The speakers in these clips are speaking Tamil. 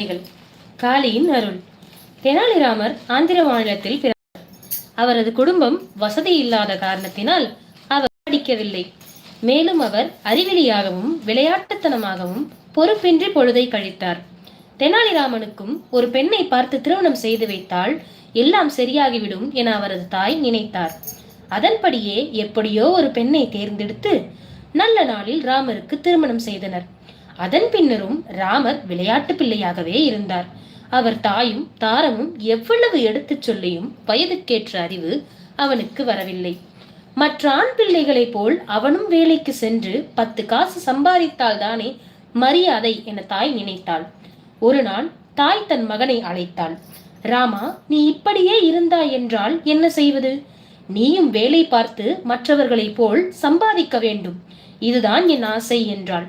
கதைகள். காளியின் அருள். தெனாலிராமர் ஆந்திர மாநிலத்தில் பிறந்தார் அவரது குடும்பம் வசதி இல்லாத காரணத்தினால் அவர் படிக்கவில்லை. மேலும் அவர் அறிவிலியாகவும் விளையாட்டுத்தனமாகவும் பொறுப்பின்றி பொழுதை கழித்தார். தெனாலிராமனுக்கும் ஒரு பெண்ணை பார்த்து திருமணம் செய்து வைத்தால் எல்லாம் சரியாகிவிடும் என அவரது தாய் நினைத்தார். அதன்படியே எப்படியோ ஒரு பெண்ணை தேர்ந்தெடுத்து நல்ல நாளில் ராமருக்கு திருமணம் செய்தனர். அதன் பின்னரும் ராமர் விளையாட்டு பிள்ளையாகவே இருந்தார். அவர் தாயும் தாரமும் எவ்வளவு எடுத்துச் சொல்லியும் வயதுக்கேற்ற அறிவு அவனுக்கு வரவில்லை. மற்ற ஆண் பிள்ளைகளைப் போல் அவனும் வேலைக்கு சென்று பத்து காசு சம்பாதித்தால் தானே மரியாதை என தாய் நினைத்தாள். ஒரு நாள் தாய் தன் மகனை அழைத்தாள். ராமா நீ இப்படியே இருந்தாய் என்றால் என்ன செய்வது? நீயும் வேலை பார்த்து மற்றவர்களைப் போல் சம்பாதிக்க வேண்டும். இதுதான் என் ஆசை என்றாள்.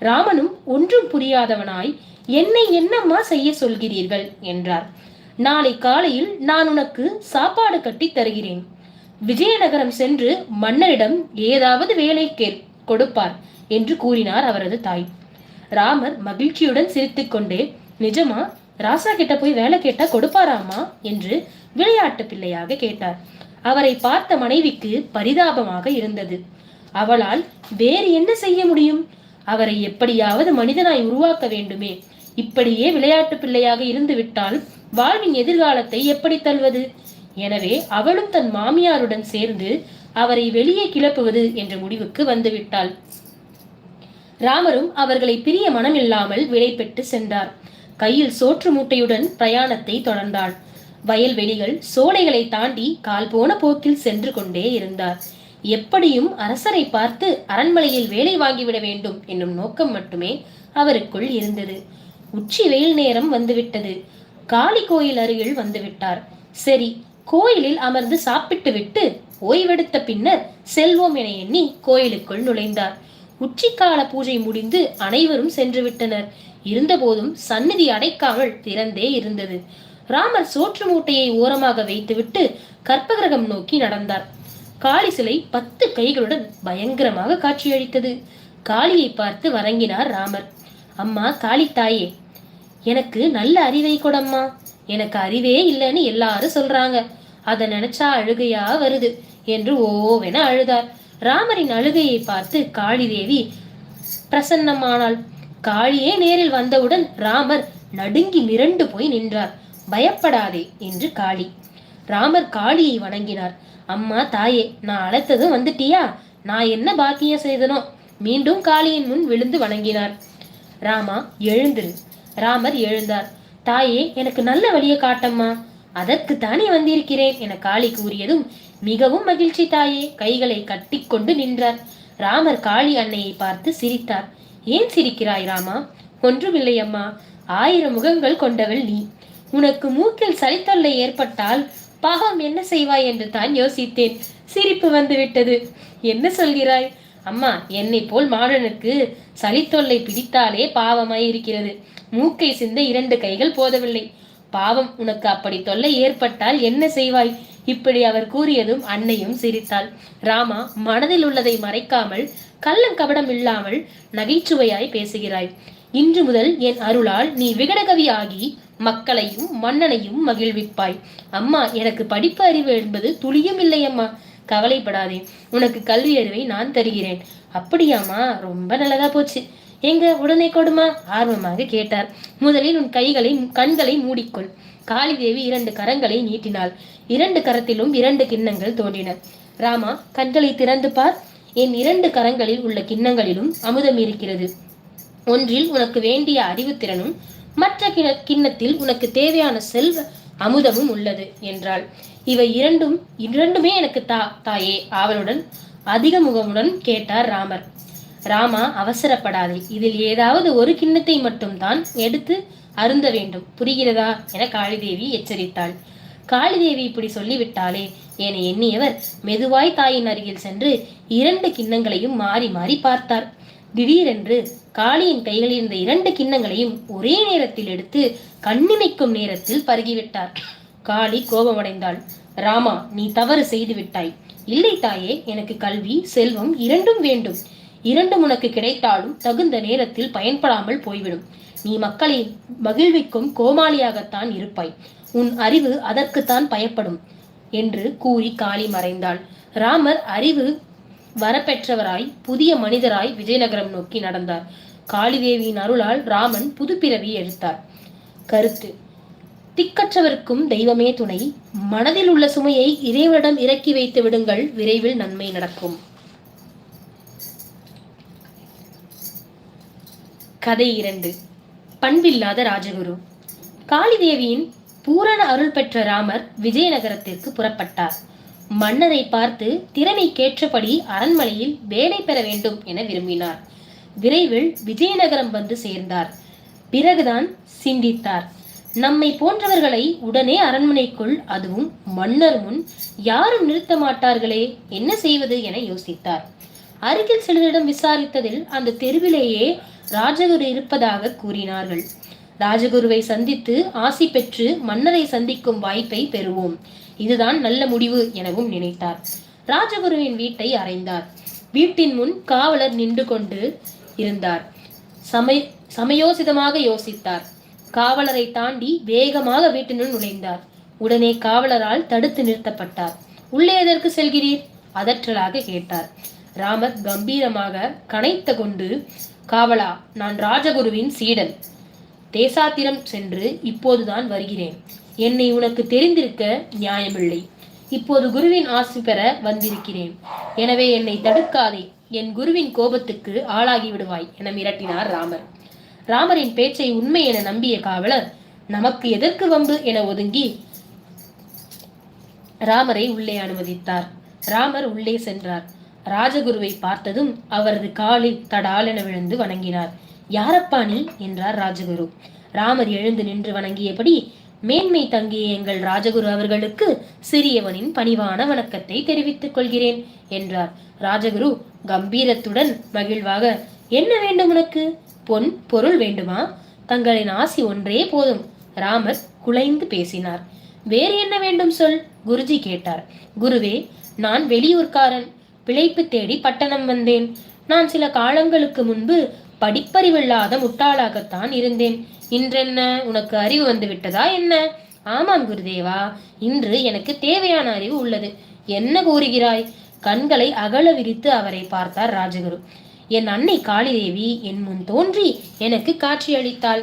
ராமனும் ஒன்றும் புரியாதவனாய் என்னை என்னம்மா செய்ய சொல்கிறீர்கள்? என்றார். நாளை காலையில் நான் உனக்கு சாப்பாடு கட்டி தருகிறேன். விஜயநகரம் சென்று மன்னரிடம் ஏதாவது வேலை கே கொடுப்பார் என்று கூறினார் அவரது தாய். ராமர் மகிழ்ச்சியுடன் சிரித்துக்கொண்டே நிஜமா ராசா கிட்ட போய் வேலை கேட்டா கொடுப்பாராமா? என்று விளையாட்டு பிள்ளையாக கேட்டார். அவரை பார்த்த மனைவிக்கு பரிதாபமாக இருந்தது. அவளால் வேறு என்ன செய்ய முடியும்? அவரை எப்படியாவது மனிதனாய் உருவாக்க வேண்டுமே. இப்படியே விளையாட்டு பிள்ளையாக இருந்து விட்டால் வாழ்வின் எதிர்காலத்தை எப்படி தள்ளுவது? எனவே அவளும் தன் மாமியாருடன் சேர்ந்து அவரை வெளியே கிளப்புவது என்ற முடிவுக்கு வந்துவிட்டாள். ராமரும் அவர்களை பிரிய மனமில்லாமல் விடை பெற்று சென்றார். கையில் சோற்று மூட்டையுடன் பிரயாணத்தை தொடர்ந்தாள். வயல்வெளிகள் சோலைகளை தாண்டி கால் போன போக்கில் சென்று கொண்டே இருந்தார். எப்படியும் அரசரை பார்த்து அரண்மனையில் வேலை வாங்கிவிட வேண்டும் என்னும் நோக்கம் மட்டுமே அவருக்குள் இருந்தது. உச்சி வெயில் நேரம் வந்துவிட்டது. காளி கோயில் அருகில் வந்துவிட்டார். சரி கோயிலில் அமர்ந்து சாப்பிட்டு விட்டு ஓய்வெடுத்த பின்னர் செல்வோம் என எண்ணி கோயிலுக்குள் நுழைந்தார். உச்சிக்கால பூஜை முடிந்து அனைவரும் சென்று விட்டனர். இருந்தபோதும் சந்நிதி அடைக்காமல் திறந்தே இருந்தது. ராமர் சோற்று மூட்டையை ஓரமாக வைத்துவிட்டு கற்பகிரகம் நோக்கி நடந்தார். காளி சிலை பத்து கைகளுடன் பயங்கரமாக காட்சியளித்தது. காளியை பார்த்து வணங்கினார் ராமர். அம்மா காளி தாயே எனக்கு நல்ல அறிவை கொடம்மா. எனக்கு அறிவே இல்லைன்னு எல்லாரும் சொல்றாங்க. அதை நினைச்சா அழுகையா வருது என்று ஓவென அழுதார். ராமரின் அழுகையை பார்த்து காளி தேவி பிரசன்னமானாள். காளியே நேரில் வந்தவுடன் ராமர் நடுங்கி மிரண்டு போய் நின்றார். பயப்படாதே என்று காளி. ராமர் காளியை வணங்கினார். அம்மா தாயே நான் அழைத்ததும் வந்துட்டியா? நான் என்ன பாக்கியம் செய்தனோ? மீண்டும் காளியின் முன் விழுந்து வணங்கினார். ராமா எழுந்திரு. ராமர் எழுந்தார். தாயே எனக்கு நல்ல வழியை காட்டம்மா. அதற்கு தானே வந்திருக்கிறேன் என காளி கூறியதும் மிகவும் மகிழ்ச்சி தாயே கைகளை கட்டிக்கொண்டு நின்றார். ராமர் காளி அன்னையை பார்த்து சிரித்தார். ஏன் சிரிக்கிறாய் ராமா? ஒன்றுமில்லை அம்மா. ஆயிரம் முகங்கள் கொண்டவள் நீ. உனக்கு மூக்கில் சளித்தொல்லை ஏற்பட்டால் பாவம் என்ன செய்வாய் என்று தான் யோசித்தேன். சிரிப்பு வந்துவிட்டது. என்ன சொல்கிறாய்? அம்மா என்னை போல் மாடனுக்கு சளித்தொல்லை பிடித்தாலே பாவமாய் இருக்கிறது. மூக்கை சிந்த இரண்டு கைகள் போதவில்லை. பாவம் உனக்கு அப்படி தொல்லை ஏற்பட்டால் என்ன செய்வாய்? இப்படி அவர் கூறியதும் அன்னையும் சிரித்தாள். ராமா மனதில் உள்ளதை மறைக்காமல் கள்ளங்கபடம் இல்லாமல் நகைச்சுவையாய் பேசுகிறாய். இன்று முதல் என் அருளால் நீ விகடகவி ஆகி மக்களையும் மன்னனையும் மகிழ்விப்பாய். அம்மா எனக்கு படிப்பு அறிவு என்பது துளியும் இல்லை அம்மா. கவலைப்படாதே உனக்கு கல்வி அறிவை நான் தருகிறேன். அப்படியாம்மா ரொம்ப நல்லதா போச்சு. எங்க உடனே கொடுமா ஆர்வமாக கேட்டார். முதலில் உன் கைகளை கண்களை மூடிக்கொள். காளிதேவி இரண்டு கரங்களை நீட்டினாள். இரண்டு கரத்திலும் இரண்டு கிண்ணங்கள் தோன்றின. ராமா கண்களை திறந்து பார். என் இரண்டு கரங்களில் உள்ள கிண்ணங்களிலும் அமுதம் இருக்கிறது. ஒன்றில் உனக்கு வேண்டிய அறிவுத்திறனும் மற்ற கிண கிண்ணத்தில் உனக்கு தேவையான செல்வ அமுதமும் உள்ளது என்றாள். இவை இரண்டும் இரண்டுமே எனக்கு தா தாயே ஆவலுடன் அதிக முகமுடன் கேட்டார் ராமர். ராமா அவசரப்படாதே. இதில் ஏதாவது ஒரு கிண்ணத்தை மட்டும்தான் எடுத்து அருந்த வேண்டும். புரிகிறதா? என காளிதேவி எச்சரித்தாள். காளிதேவி இப்படி சொல்லிவிட்டாளே என எண்ணியவர் மெதுவாய் தாயின் அருகில் சென்று இரண்டு கிண்ணங்களையும் மாறி மாறி பார்த்தார். திடீரென்று காளியின் கைகளில் இருந்த இரண்டு கிண்ணங்களையும் ஒரே நேரத்தில் எடுத்து கண்ணிமைக்கும் நேரத்தில் பருகிவிட்டார். காளி கோபமடைந்தாள். ராமா நீ தவறு செய்து விட்டாய். இல்லை தாயே எனக்கு கல்வி செல்வம் இரண்டும் வேண்டும். இரண்டும் உனக்கு கிடைத்தாலும் தகுந்த நேரத்தில் பயன்படாமல் போய்விடும். நீ மக்களை மகிழ்விக்கும் கோமாளியாகத்தான் இருப்பாய். உன் அறிவு அதற்குத்தான் பயப்படும் என்று கூறி காளி மறைந்தாள். ராமர் அறிவு வரப்பெற்றவராய் புதிய மனிதராய் விஜயநகரம் நோக்கி நடந்தார். காளிதேவியின் அருளால் ராமன் புதுப்பிறவி எடுத்தார். கருத்து. திக்கற்றவர்க்கும் தெய்வமே துணை. மனதில் உள்ள சுமையை இறைவனிடம் இறக்கி வைத்து விடுங்கள். விரைவில் நன்மை நடக்கும். கதை இரண்டு. பண்பில்லாத ராஜகுரு. காளிதேவியின் பூரண அருள் பெற்ற ராமர் விஜயநகரத்திற்கு புறப்பட்டார். மன்னரை பார்த்து திறமைக்கேற்றபடி அரண்மனையில் வேலை பெற வேண்டும் என விரும்பினார். விரைவில் விஜயநகரம் வந்து சேர்ந்தார். பிறகுதான் சிந்தித்தார். நம்மை போன்றவர்களை உடனே அரண்மனைக்குள் அதுவும் மன்னர் முன் யாரும் நிறுத்த மாட்டார்களே என்ன செய்வது என யோசித்தார். அருகில் சிலரிடம் விசாரித்ததில் அந்த தெருவிலேயே ராஜகுரு இருப்பதாக கூறினார்கள். ராஜகுருவை சந்தித்து ஆசி பெற்று மன்னரை சந்திக்கும் வாய்ப்பை பெறுவோம். இதுதான் நல்ல முடிவு எனவும் நினைத்தார். ராஜகுருவின் வீட்டை அறைந்தார். வீட்டின் முன் காவலர் நின்று கொண்டு இருந்தார். சமய சமயோசிதமாக யோசித்தார். காவலரை தாண்டி வேகமாக வீட்டினுள் நுழைந்தார். உடனே காவலரால் தடுத்து நிறுத்தப்பட்டார். உள்ளே எதற்கு செல்கிறீர்? அதற்றலாக கேட்டார். ராமர் கம்பீரமாக கனைத்த கொண்டு காவலா நான் ராஜகுருவின் சீடன். தேசாத்திரம் சென்று இப்போதுதான் வருகிறேன். என்னை உனக்கு தெரிந்திருக்க நியாயமில்லை. இப்போது குருவின் ஆசி பெற வந்திருக்கிறேன். எனவே என்னை தடுக்காதே. என் குருவின் கோபத்துக்கு ஆளாகி விடுவாய் என மிரட்டினார் ராமர். ராமரின் பேச்சை உண்மை என நம்பிய காவலர் நமக்கு எதற்கு வம்பு? என ஒதுங்கி ராமரை உள்ளே அனுமதித்தார். ராமர் உள்ளே சென்றார். ராஜகுருவை பார்த்ததும் அவரது காலில் தடாலென விழுந்து வணங்கினார். யாரப்பா நீ? என்றார் ராஜகுரு. ராமர் எழுந்து நின்று வணங்கியபடி மேன்மை தங்கிய எங்கள் ராஜகுரு அவர்களுக்கு சிறியவனின் பணிவான வணக்கத்தை தெரிவித்துக் கொள்கிறேன் என்றார். ராஜகுரு கம்பீரத்துடன் மகிழ்வாக என்ன வேண்டும் உனக்கு? பொன் பொருள் வேண்டுமா? தங்களின் ஆசி ஒன்றே போதும் ராமர் குலைந்து பேசினார். வேறு என்ன வேண்டும் சொல்? குருஜி கேட்டார். குருவே நான் வெளியூர்காரன் பிழைப்பு தேடி பட்டணம் வந்தேன். நான் சில காலங்களுக்கு முன்பு படிப்பறிவில்லாத முட்டாளாகத்தான் இருந்தேன். இன்றென்ன? உனக்கு அறிவு வந்து விட்டதா என்ன? ஆமாம் குருதேவா இன்று எனக்கு தேவையான அறிவு உள்ளது. என்ன கூறுகிறாய்? கண்களை அகல விரித்து அவரை பார்த்தார் ராஜகுரு. என் அன்னை காளிதேவி என் முன் தோன்றி எனக்கு காட்சி அளித்தாள்.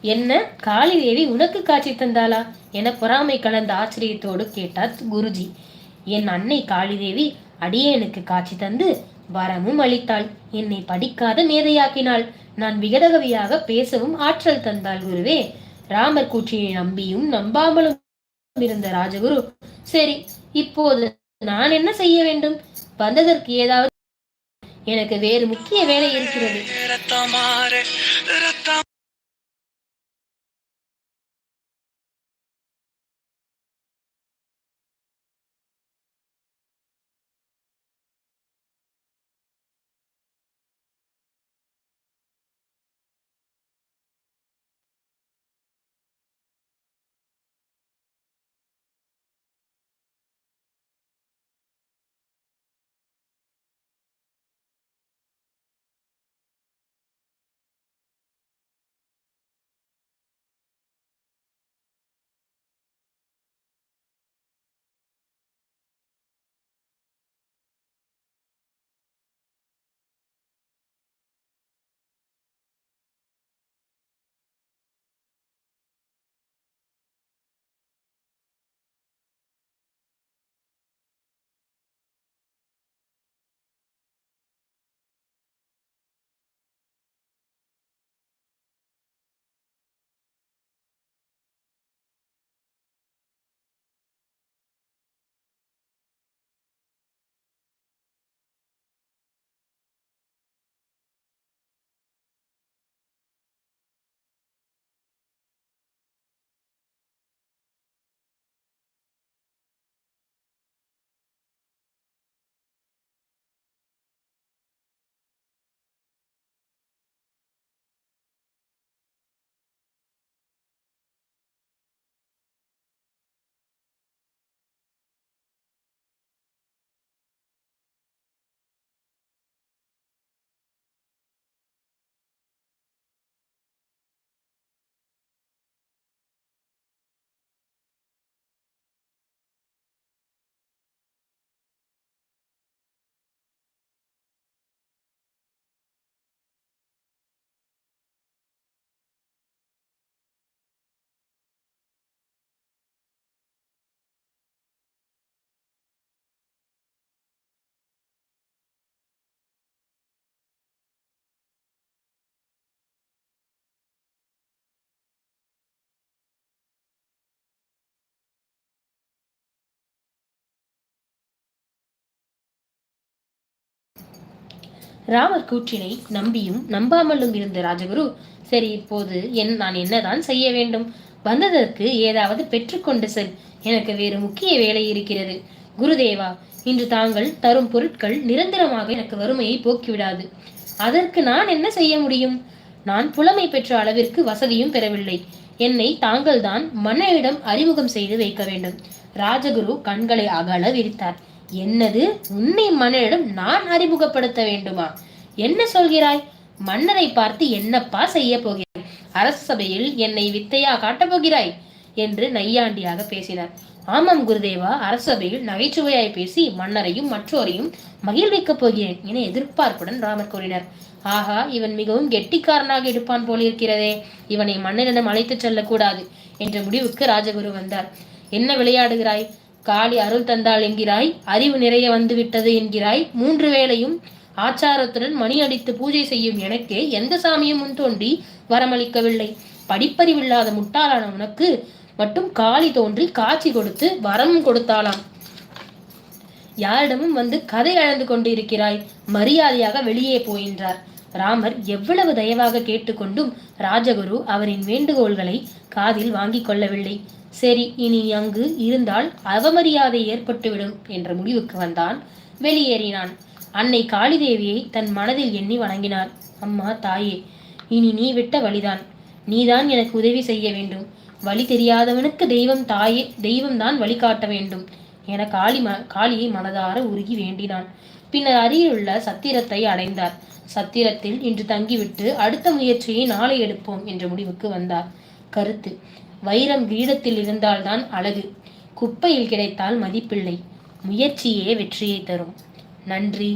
என்ன? காளிதேவி உனக்கு காட்சி தந்தாளா? என பொறாமை கலந்த ஆச்சரியத்தோடு கேட்டார் குருஜி. என் அன்னை காளிதேவி அடியேனுக்கு காட்சி தந்து வரமும் அளித்தாள். என்னை படிக்காத மேதையாக்கினாள். நான் விகடகவியாக பேசவும் ஆற்றல் தந்தாள் குருவே. ராமர் கூற்றியை நம்பியும் நம்பாமலும் இருந்த ராஜகுரு சரி இப்போது நான் என்ன செய்ய வேண்டும்? வந்ததற்கு ஏதாவது எனக்கு வேறு முக்கிய வேலை இருக்கிறது. ராமர் கூற்றினை நம்பியும் நம்பாமலும் இருந்த ராஜகுரு சரி இப்போது என் நான் என்னதான் செய்ய வேண்டும்? வந்ததற்கு ஏதாவது பெற்றுக்கொண்டு செல். எனக்கு வேறு முக்கிய வேலை இருக்கிறது. குருதேவா இன்று தாங்கள் தரும் பொருட்கள் நிரந்தரமாக எனக்கு வறுமையை போக்கிவிடாது. அதற்கு நான் என்ன செய்ய முடியும்? நான் புலமை பெற்ற அளவிற்கு வசதியும் பெறவில்லை. என்னை தாங்கள்தான் மன்னனிடம் அறிமுகம் செய்து வைக்க வேண்டும். ராஜகுரு கண்களை அகல விரித்தார். என்னது? உன்னை மன்னனிடம் நான் அறிமுகப்படுத்த வேண்டுமா? என்ன சொல்கிறாய்? மன்னரை பார்த்து என்னப்பா செய்ய போகிறாய்? அரச சபையில் என்னை வித்தையா காட்டப் போகிறாய்? என்று நையாண்டியாக பேசினார். ஆமாம் குருதேவா அரசபையில் நகைச்சுவையாய் பேசி மன்னரையும் மற்றோரையும் மகிழ்விக்கப் போகிறேன் என எதிர்பார்ப்புடன் ராமர் கூறினார். ஆஹா இவன் மிகவும் கெட்டிக்காரனாக இருப்பான் போலிருக்கிறதே. இவனை மன்னனிடம் அழைத்துச் செல்லக்கூடாது என்ற முடிவுக்கு ராஜகுரு வந்தார். என்ன விளையாடுகிறாய்? காளி அருள் தந்தாள் என்கிறாய் அறிவு நிறைய வந்து விட்டது என்கிறாய். மூன்று வேளையும் ஆச்சாரத்துடன் மணி அடித்து பூஜை செய்யும் எனக்கே எந்த சாமியும் முன் தோன்றி வரமளிக்கவில்லை. படிப்பறிவில்லாத முட்டாளான உனக்கு மட்டும் காளி தோன்றி காட்சி கொடுத்து வரம் கொடுத்தாளாம். யாரிடமும் வந்து கதை அழந்து கொண்டிருக்கிறாய். மரியாதையாக வெளியே போகின்றார் ராமர் எவ்வளவு தயவாக கேட்டுக்கொண்டும் ராஜகுரு அவரின் வேண்டுகோள்களை காதில் வாங்கிக் கொள்ளவில்லை. சரி இனி அங்கு இருந்தால் அவமரியாதை ஏற்பட்டுவிடும் என்ற முடிவுக்கு வந்தான். வெளியேறினான். அன்னை காளிதேவியை தன் மனதில் எண்ணி வணங்கினார். அம்மா தாயே இனி நீ விட்ட வழிதான். நீதான் எனக்கு உதவி செய்ய வேண்டும். வழி தெரியாதவனுக்கு தெய்வம் தாயே தெய்வம்தான் வழிகாட்ட வேண்டும் என காளி ம காளியை மனதார உருகி வேண்டினான். பின்னர் அருகிலுள்ள சத்திரத்தை அடைந்தார். சத்திரத்தில் இன்று தங்கிவிட்டு அடுத்த முயற்சியை நாளை எடுப்போம் என்ற முடிவுக்கு வந்தார். கருத்து வைரம் வீடத்தில் இருந்தால்தான் அழகு. குப்பையில் கிடைத்தால் மதிப்பில்லை. முயற்சியே வெற்றியை தரும். நன்றி.